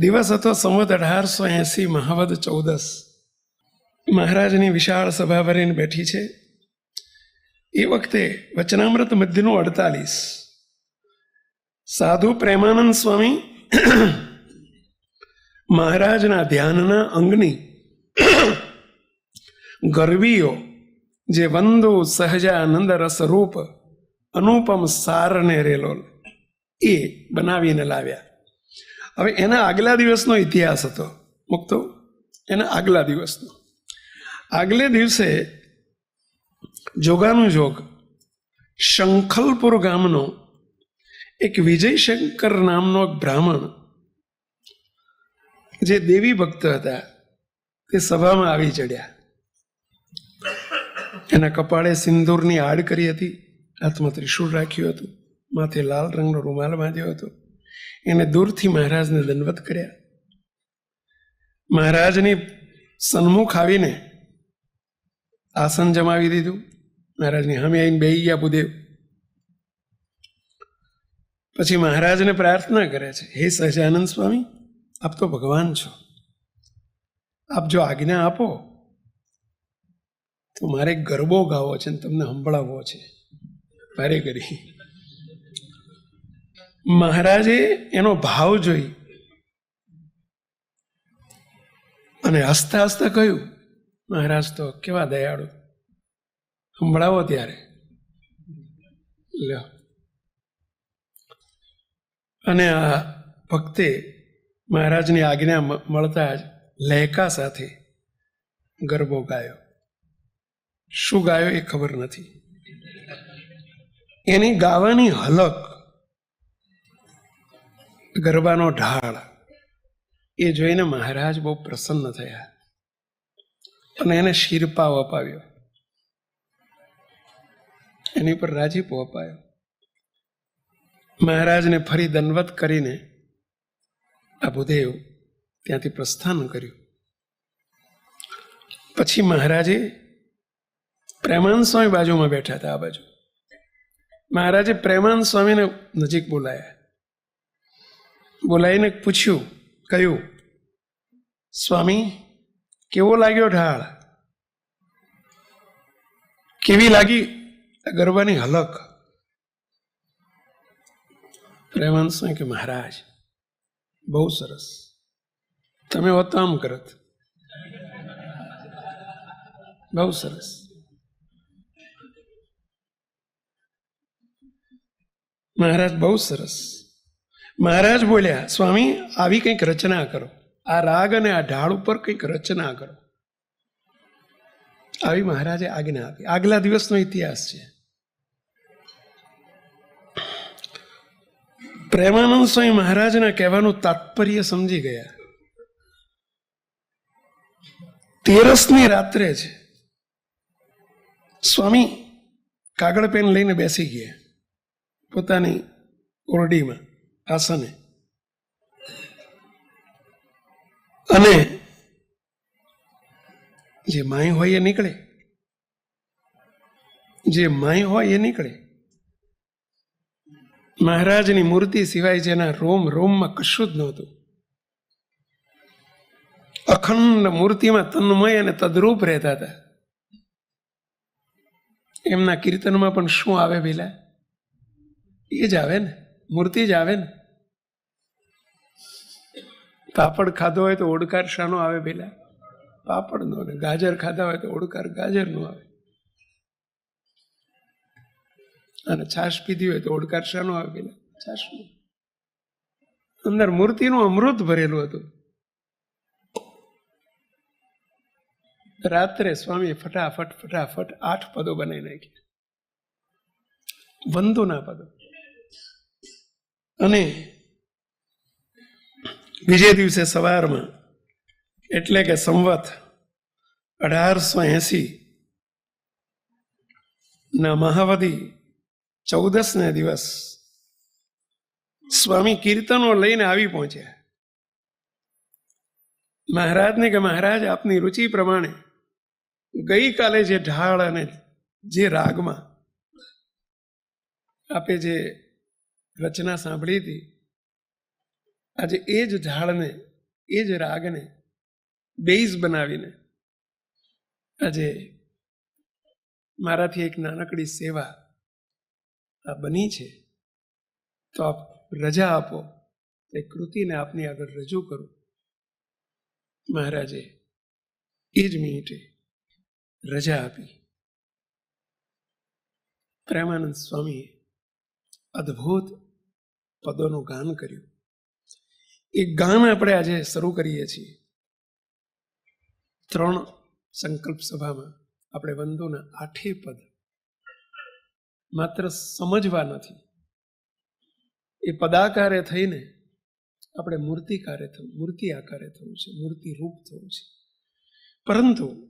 દિવસ હતો સંવત અઢારસો એંસી મહાવદ ચૌદસ. મહારાજની વિશાળ સભા ભરીને બેઠી છે. એ વખતે વચનામૃત મધ્યનું અડતાલીસ. સાધુ પ્રેમાનંદ સ્વામી મહારાજના ધ્યાનના અંગની ગરવીઓ જે વંદુ સહજાનંદ રસરૂપ અનુપમ સારને રેલો એ બનાવીને લાવ્યા. હવે એના આગલા દિવસનો ઇતિહાસ હતો. મુક્તો, એના આગલા દિવસનો. આગલે દિવસે જોગાનું જોગ શંખલપુર ગામનો એક વિજયશંકર નામનો એક બ્રાહ્મણ જે દેવી ભક્ત હતા, તે સભામાં આવી ચડ્યા. એના કપાળે સિંદૂરની આડ કરી હતી, હાથમાં ત્રિશૂળ રાખ્યું હતું, માથે લાલ રંગનો રૂમાલ બાંધ્યો હતો. એને દૂરથી મહારાજને દંડવત કર્યા. મહારાજની સન્મુખ આવીને આસન જમાવી દીધું. મહારાજની સામે આવીને બેહી ગયા ભૂદેવ. પછી મહારાજને પ્રાર્થના કરે છે, હે સહજાનંદ સ્વામી, આપ તો ભગવાન છો. આપ જો આજ્ઞા આપો, તો મારે ગરબો ગાવો છે ને તમને સંભળાવવો છે. ભારે કરી મહારાજે એનો ભાવ જોઈ અને હસતા હસતા કહ્યું, મહારાજ તો કેવા દયાળુ. સંભળાવો ત્યારે. લ્યો. અને આ ભક્તે મહારાજની આજ્ઞા મળતા જ લહેકા સાથે ગરબો ગાયો. શું ગાયો એ ખબર નથી. એની ગાવાની હલક ગરબાનો ઢાળ. એ જોઈને મહારાજ બહુ પ્રસન્ન થયા. અને એને શિરપાવ અપાવ્યો. એની પર રાજીપો અપાયો. મહારાજને ફરી દંડવત કરીને આ ભૂદેવ ત્યાંથી પ્રસ્થાન કર્યું. પછી મહારાજે પ્રેમાનંદ સ્વામી બાજુમાં બેઠા હતા આ બાજુ. મહારાજે પ્રેમાનંદ સ્વામીને નજીક બોલાયા. બોલાવીને પૂછ્યું, કહ્યું, સ્વામી, કેવો લાગ્યો ઢાળ? કેવી લાગી ગરબાની હલક? પ્રેમાનંદ સ્વામી કે, મહારાજ, બહુ સરસ. તમે વતામ કરત. બહુ સરસ. મહારાજ, બહુ સરસ. મહારાજ બોલ્યા, સ્વામી, આવી કંઈક રચના કરો. આ રાગ અને આ ઢાળ ઉપર કંઈક રચના કરો. આવી મહારાજે આજ્ઞા આપી. આગલા દિવસનો ઇતિહાસ છે. પ્રેમાનંદ સ્વામી મહારાજના કહેવાનું તાત્પર્ય સમજી ગયા. તેરસની રાત્રે છે સ્વામી કાગળ પેન લઈને બેસી ગયા પોતાની ઓરડીમાં. આસને. અને જે માય હોય એ નીકળે. જે માય હોય એ નીકળે. મહારાજની મૂર્તિ સિવાય જેના રોમ, રોમમાં કશું જ નહોતું. અખંડ મૂર્તિમાં તન્મય અને તદ્રુપ રહેતા હતા. એમના કીર્તનમાં પણ શું આવે પેલા એ જ આવે ને. મૂર્તિ જ આવે ને. પાપડ ખાધો હોય તો ઓડકાર શાનો આવે પેલા? પાપડનો અને ગાજર ખાધા હોય તો ઓડકાર ગાજરનો આવે. અને છાશ પીધી હોય તો ઓડકાર શાનો આવે પેલા? છાશનો અંદર મૂર્તિનું અમૃત ભરેલું હતું. રાત્રે સ્વામી ફટાફટ ફટાફટ આઠ પદો બનાવી નાખ્યા. વંદોના પદો. અને બીજે દિવસે સવારમાં એટલે કે સંવત અઢારસો એસી ના મહાવદી ચૌદસને દિવસ સ્વામી કીર્તનો લઈને આવી પહોંચ્યા. મહારાજને કે મહારાજ, આપની રુચિ પ્રમાણે ગઈકાલે જે ઢાળ અને જે રાગમાં આપે જે રચના સાંભળી હતી આજે એ જ ઝાડને, એ જ રાગને બેઝ બનાવીને આજે મારાથી એક નાનકડી સેવા આ બની છે. તો આપ રજા આપો એ કૃતિને આપની આગળ રજૂ કરું. મહારાજે એ જ મિનિટે રજા આપી. પ્રેમાનંદ સ્વામીએ અદ્ભુત પદોનું ગાન કર્યું. એ ગાન આપણે આજે શરૂ કરીએ છીએ. ત્રણ સંકલ્પ સભામાં આપણે વંદોના આઠે પદ માત્ર સમજવા નથી. એ પદાકારે થઈને આપણે મૂર્તિકારે થવું, મૂર્તિ આકારે થવું છે મૂર્તિ રૂપ થવું છે. પરંતુ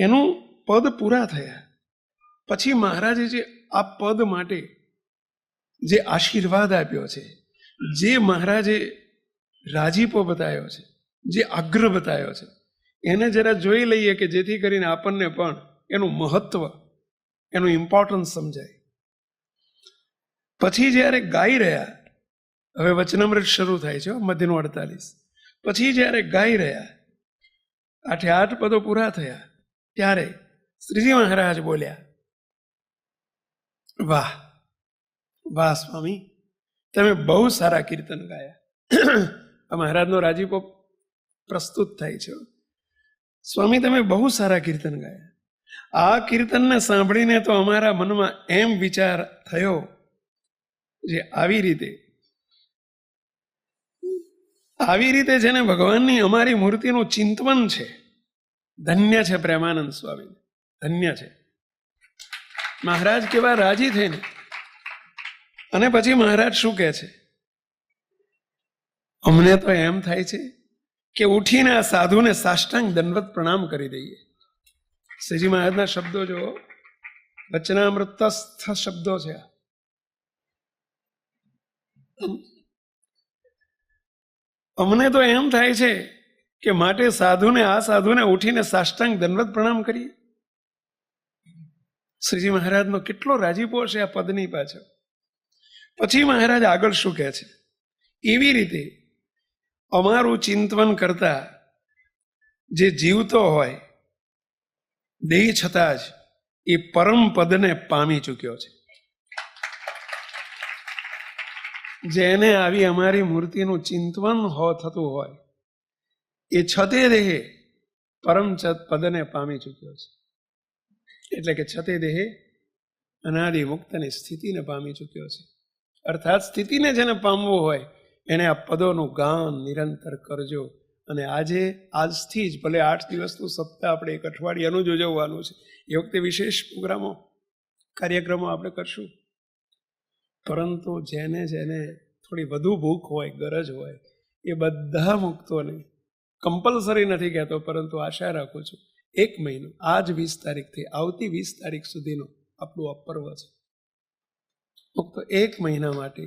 એનું પદ પૂરા થયા. પછી મહારાજે જે આ પદ માટે જે આશીર્વાદ આપ્યો છે, જે મહારાજે રાજીપો બતાવ્યો છે, જે આગ્રહ બતાવ્યો છે. એને જરા જોઈ લઈએ કે જેથી કરીને આપણને પણ એનું મહત્વ, એનું ઇમ્પોર્ટન્સ સમજાય. પછી જ્યારે ગાઈ રહ્યા, હવે વચનામૃત શરૂ થાય છે મધ્યનું અડતાલીસ. પછી જ્યારે ગાઈ રહ્યા, આઠે આઠ પદો પૂરા થયા, ત્યારે શ્રીજી મહારાજ બોલ્યા, વાહ વાહ સ્વામી, તમે બહુ સારા કીર્તન ગાયા. આ મહારાજનો રાજીપો પ્રસ્તુત થાય છે. સ્વામી, તમે બહુ સારા કીર્તન ગાયા. આ કીર્તનને સાંભળીને તો અમારા મનમાં એમ વિચાર થયો જે આવી રીતે આવી રીતે જેને ભગવાનની અમારી મૂર્તિનું ચિંતવન છે. ધન્ય છે પ્રેમાનંદ સ્વામી, ધન્ય છે. મહારાજ કેવા રાજી થઈને, અને પછી મહારાજ શું કહે છે? અમને તો એમ થાય છે કે ઉઠીને આ સાધુને સાષ્ટાંગ દંડવત પ્રણામ કરી દઈએ. શ્રીજી મહારાજના શબ્દો જો વચનામૃતસ્થ શબ્દો છે. અમને તો એમ થાય છે કે માટે સાધુને, આ સાધુને ઉઠીને સાષ્ટાંગ દંડવત પ્રણામ કરીએ? શ્રીજી મહારાજનો કેટલો રાજીપો છે આ પદની પાછળ. પછી મહારાજ આગળ શું કહે છે? એવી રીતે અમારું ચિંતવન કરતા જે જીવતો હોય, દેહ છતાં જ એ પરમ પદને પામી ચૂક્યો છે. જેને આવી અમારી મૂર્તિનું ચિંતવન હો થતું હોય, એ છતે દેહે પરમ પદને પામી ચૂક્યો છે. એટલે કે છતે દેહે અનાદિ મુક્તની સ્થિતિને પામી ચૂક્યો છે. અર્થાત સ્થિતિને જેને પામવું હોય એને આ પદોનું ગાન નિરંતર કરજો. અને આજે, આજથી જ, ભલે આઠ દિવસનું સપ્તાહ આપણે એક અઠવાડિયાનું જ ઉજવવાનું છે, એ વખતે વિશેષ પ્રોગ્રામો, કાર્યક્રમો આપણે કરશું. પરંતુ જેને જેને થોડી વધુ ભૂખ હોય, ગરજ હોય, એ બધા મુક્તોને કમ્પલસરી નથી કહેતો, પરંતુ આશા રાખું છું, એક મહિનો, આજ વીસ તારીખથી, આવતી વીસ તારીખ સુધીનો આપણું અપર્વ છે. ફક્ત એક મહિના માટે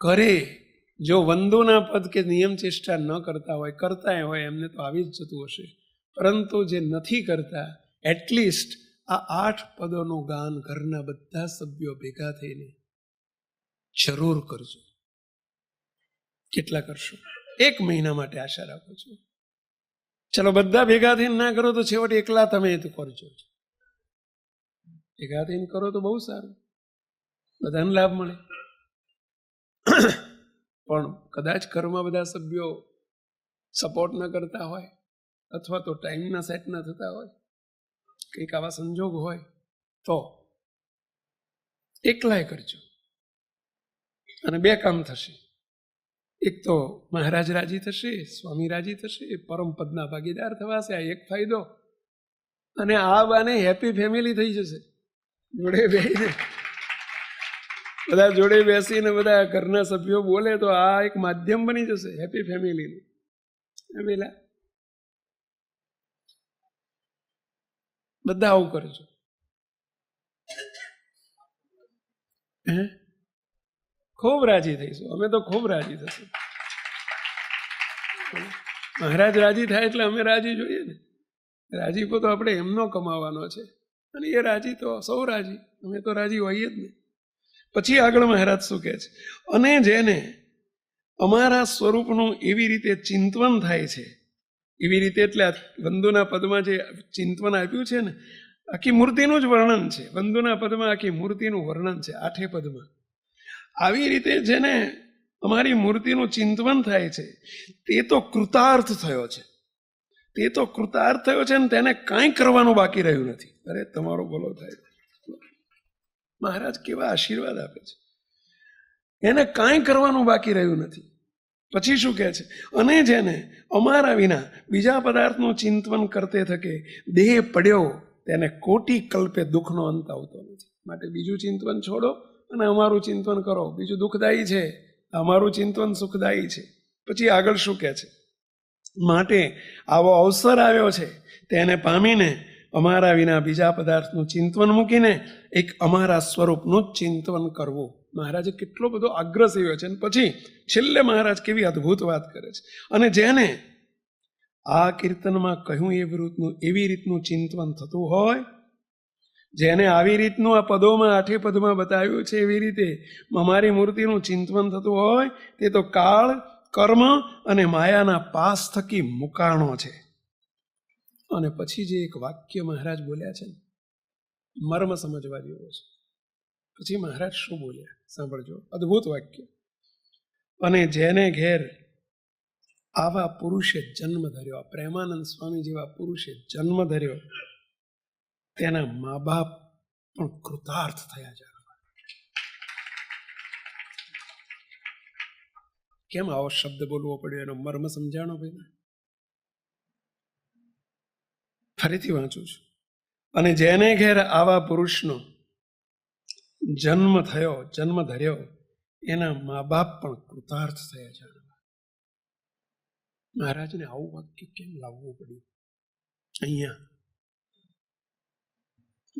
કરે જો વંદોના પદ કે નિયમ ચેષ્ટા ન કરતા હોય કરતા હોય, એમને તો આવી જ જતું હશે. પરંતુ જે નથી કરતા એટલીસ્ટ આ આઠ પદોનું ગાન ઘરના બધા સભ્યો ભેગા થઈને જરૂર કરજો. કેટલા કરશો? એક મહિના માટે આશા રાખું છું. ચલો, બધા ભેગા થઈને ના કરો તો છેવટે એકલા તમે એ તો કરજો ભેગા થઈને કરો તો બહુ સારું. બધાને લાભ મળે. પણ કદાચ ઘરમાં બધા સભ્યો સપોર્ટ ન કરતા હોય અથવા તો ટાઈમના સેટ ના થતા હોય, કંઈક આવા સંજોગ હોય, તો એકલાય કરજો. અને બે કામ થશે. એક તો મહારાજ રાજી થશે, સ્વામી રાજી થશે, પરમ પદના ભાગીદાર થવાશે આ એક ફાયદો. અને આ બાને હેપી ફેમિલી થઈ જશે. જોડે બેસીને બધા જોડે બેસીને બધા ઘરના સભ્યો બોલે તો આ એક માધ્યમ બની જશે હેપી ફેમિલીનું પેલા બધા આવું કરજો હે? ખૂબ રાજી થઈશું અમે તો ખૂબ રાજી થશું. મહારાજ રાજી થાય એટલે અમે રાજી જોઈએ ને. રાજીપો તો આપણે એમનો કમાવાનો છે. અને એ રાજી તો સૌ રાજી. અમે તો રાજી હોઈએ જ ને. પછી આગળ મહારાજ શું કહે છે? અને જેને અમારા સ્વરૂપનું એવી રીતે ચિંતવન થાય છે, એવી રીતે એટલે આ વંદુના પદમાં જે ચિંતવન આપ્યું છે ને, આખી મૂર્તિનું જ વર્ણન છે. વંદુના પદમાં આખી મૂર્તિનું વર્ણન છે, આઠે પદમાં. આવી રીતે જેને અમારી મૂર્તિનું ચિંતવન થાય છે, તે તો કૃતાર્થ થયો છે. તે તો કૃતાર્થ થયો છે ને, તેને કાંઈ કરવાનું બાકી રહ્યું નથી. અરે, તમારો બોલો થાય. મહારાજ કેવા આશીર્વાદ આપે છે. એને કાંઈ કરવાનું બાકી રહ્યું નથી. પછી શું કહે છે? અને જેને અમારા વિના બીજા પદાર્થનું ચિંતન કરતે થકે દેહ પડ્યો, તેને કોટી કલ્પે દુઃખનો અંત આવતો નથી. માટે બીજું ચિંતન છોડો અને અમારું ચિંતન કરો. બીજું દુઃખદાયી છે. અમારું ચિંતન સુખદાયી છે. પછી આગળ શું કહે છે? માટે આવો અવસર આવ્યો છે. તેને પામીને અમારા વિના બીજા પદાર્થનું ચિંતન મૂકીને એક અમારા સ્વરૂપનું જ ચિંતન કરવું. મહારાજે કેટલો બધો આગ્રહ સેવ્યો છે. અને પછી છેલ્લે મહારાજ કેવી અદ્ભુત વાત કરે છે. અને જેને આ કીર્તનમાં કહ્યું એ રીતનું એવી રીતનું ચિંતન થતું હોય, જેને આવી રીતનું આ પદોમાં, આઠે પદમાં બતાવ્યું છે એવી રીતે અમારી મૂર્તિનું ચિંતન થતું હોય, તે તો કાળ, કર્મ અને માયાના પાસ થકી મુકાણો છે. અને પછી જે એક વાક્ય મહારાજ બોલ્યા છે મર્મ સમજવા જેવો છે. પછી મહારાજ શું બોલ્યા? સાંભળજો, અદ્ભુત વાક્ય. અને જેને ઘેર આવા પુરુષે જન્મ ધર્યો, પ્રેમાનંદ સ્વામી જેવા પુરુષે જન્મ ધર્યો, તેના મા બાપ પણ કૃતાર્થ થયા છે કેમ આવો શબ્દ બોલવો પડ્યો? એનો મર્મ સમજાણો ભાઈ ફરીથી વાંચું છું. અને જેને ઘેર આવા પુરુષનો જન્મ થયો, જન્મ ધર્યો, એના મા બાપ પણ કૃતાર્થ થયા છે મહારાજને આવું વાક્ય કેમ લાવવું પડ્યું? અહીંયા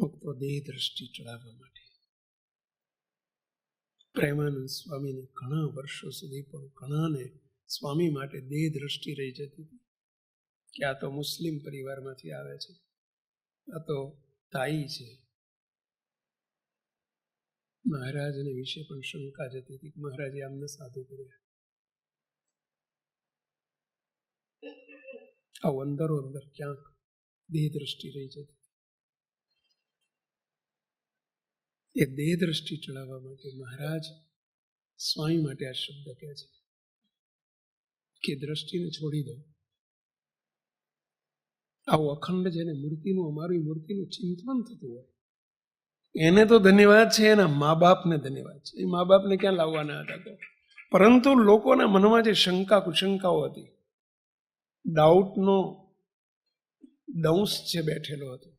ભક્તો દેહ દ્રષ્ટિ ચડાવવા માટે. પ્રેમાનંદ સ્વામીને ઘણા વર્ષો સુધી પણ ઘણાને સ્વામી માટે દેહ દ્રષ્ટિ રહી જતી હતી. કે આ તો મુસ્લિમ પરિવારમાંથી આવે છે. આ તો તાઈ છે. મહારાજને વિશે પણ શંકા જતી હતી મહારાજે આમને સાધુ કર્યા. આવું અંદરો અંદર ક્યાંક દેહ દ્રષ્ટિ રહી જતી એ દેહ દ્રષ્ટિ ચડાવવા માટે મહારાજ સ્વામી માટે આ શબ્દ કહે છે કે દ્રષ્ટિને છોડી દો. આવું અખંડ જેને મૂર્તિનું, અમારી મૂર્તિનું ચિંતન થતું હોય. એને તો ધન્યવાદ છે, એના મા બાપને ધન્યવાદ છે. એ મા બાપને ક્યાં લાવવાના હતા તો? પરંતુ લોકોના મનમાં જે શંકા, કુશંકાઓ હતી, ડાઉટનો દંશ જે બેઠેલો હતો.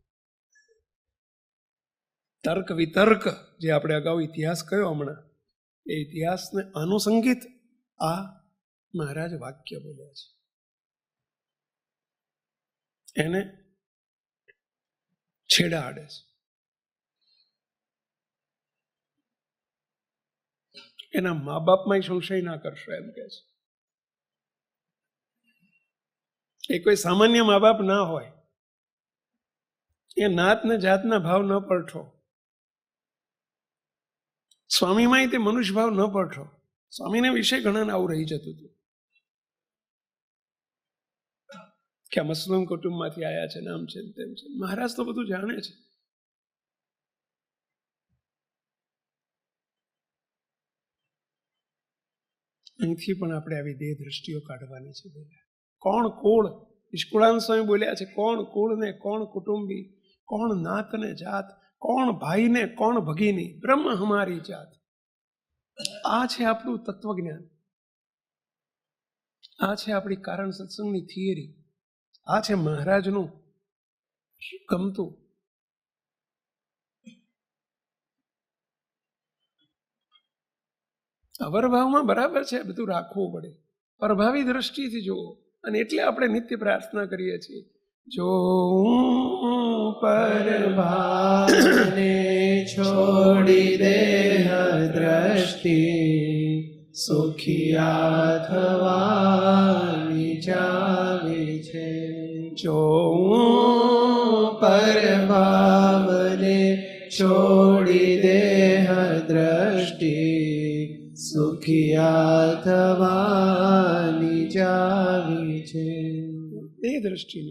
તર્ક, વિતર્ક જે આપણે અગાઉ ઇતિહાસ કયો હમણાં, એ ઇતિહાસને અનુસંગિત આ મહારાજ વાક્ય બોલ્યા છે. એને છેડા આડે છે. એના મા બાપમાં સંશય ના કરશો એમ કે છે. એ કોઈ સામાન્ય મા બાપ ના હોય, એ નાત ને જાતના ભાવ ન પરઠો. સ્વામીમાં તે મનુષ્ય ભાવ ન પરઠો. સ્વામીને વિશે ઘણા આવું રહી જતું હતું. કે આ મુસ્લિમ કુટુંબમાંથી આવ્યા છે, નામ છે તેમ છે. મહારાજ તો બધું જાણે છે. અહીંથી પણ આપણે આવી દેહ દ્રષ્ટિઓ કાઢવાની છે બોલ્યા કોણ કુળ? નિષ્કુળાન સ્વામી બોલ્યા છે, કોણ કુળ ને કોણ કુટુંબી? કોણ નાત ને જાત? કોણ ભાઈ ને કોણ ભગીની? બ્રહ્મ હમારી જાત. આ છે આપણું તત્વજ્ઞાન. આ છે આપણી કારણ સત્સંગની થિયરી. આ છે મહારાજનું ગમતું? અવરભાવમાં બરાબર છે, બધું રાખવું પડે. પ્રભાવી દ્રષ્ટિથી જુઓ, અને એટલે આપણે નિત્ય પ્રાર્થના કરીએ છીએ. જો પરભાને છોડી દે દ્રષ્ટિ સુખિયા થવાની પરભાવને છોડી દેહ દ્રષ્ટિ સુખી સુખિયા થવાની ચાવી છે. એ દ્રષ્ટિ ન